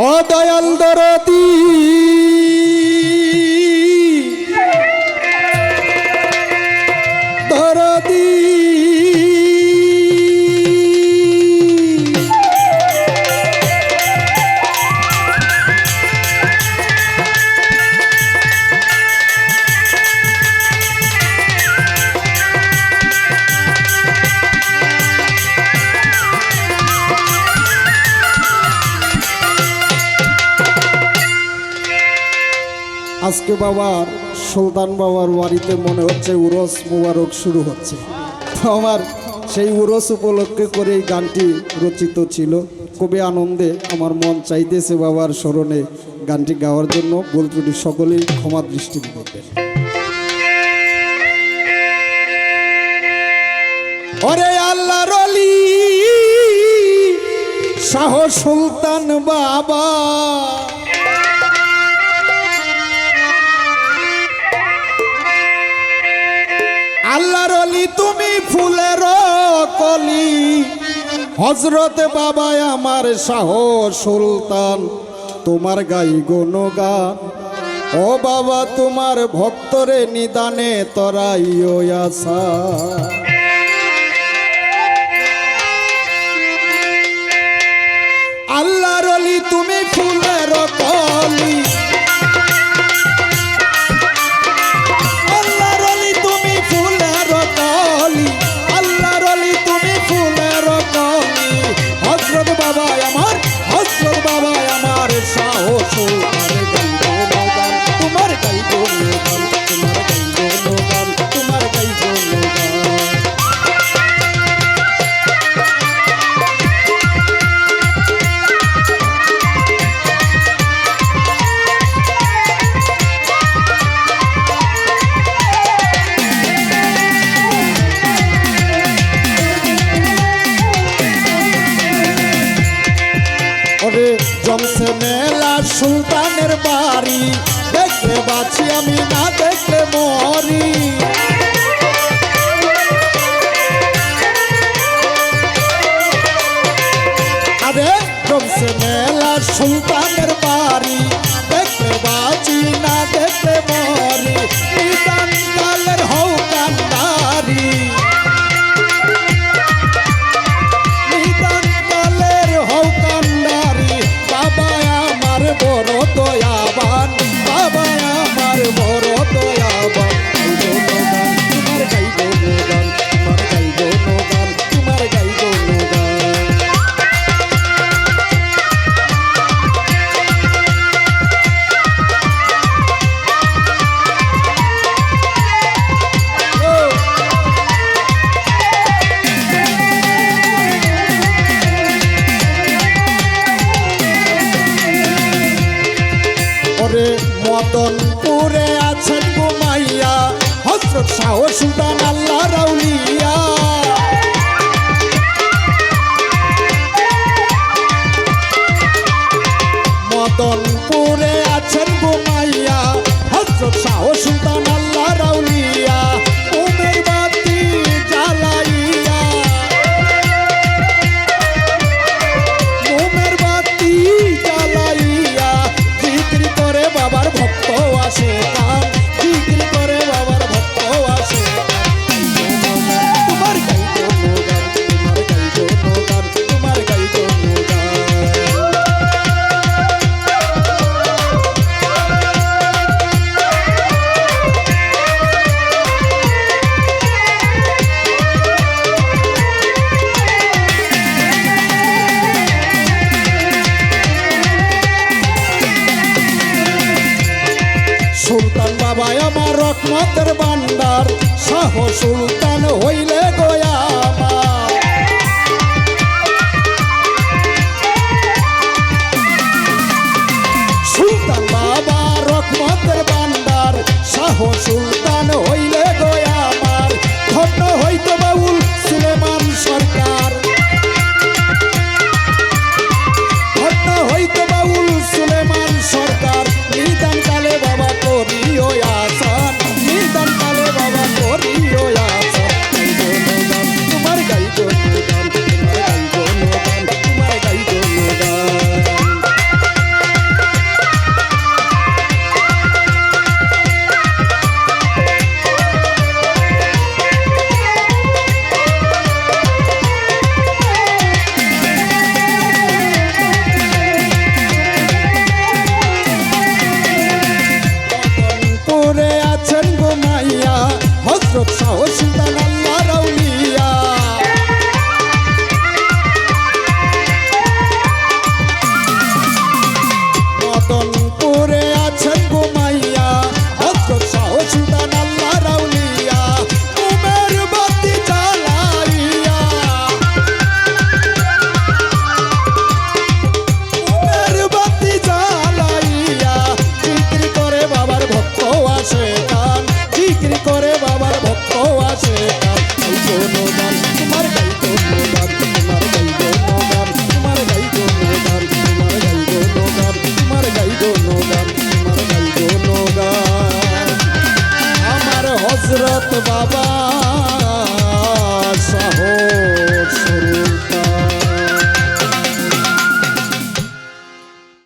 ও দয়াল আজকে বাবার, সুলতান বাবার বাড়িতে মনে হচ্ছে উরস মুবারক শুরু হচ্ছে। আমার সেই উরস উপলক্ষে করে এই গানটি রচিত ছিল। খুবই আনন্দে আমার মন চাইতেছে বাবার স্মরণে গানটি গাওয়ার জন্য। ভুল ত্রুটি সকলেই ক্ষমা দৃষ্টি দেখবেন ওরে আল্লাহ রলি শাহ সুলতান বাবা। হজরত বাবা আমার শাহ সুলতান তোমার গাই গনগান ও বাবা তোমার ভক্তরে নিদানে তরাইও মেলা সুলতানের বাড়ি। দেখলে বাছি আমি না দেখলে মরি। আরে জমছে মেলা সুলতানের বাড়ি। দেখলে বাছি না দেখলে মরি। ওরে মদনপুরে আছেন ঘুমাইয়া হজরত শাহ সুলতান আল্লাহ রাউলিয়া মদনপুরে আছেন ঘুমাইয়া হজরত শাহ সুলতান আমার রকমতের বান্দার শাহ সুলতান হইলে গোয়া আমার। শাহ সুলতান আল্লাহ ভারত বাবা।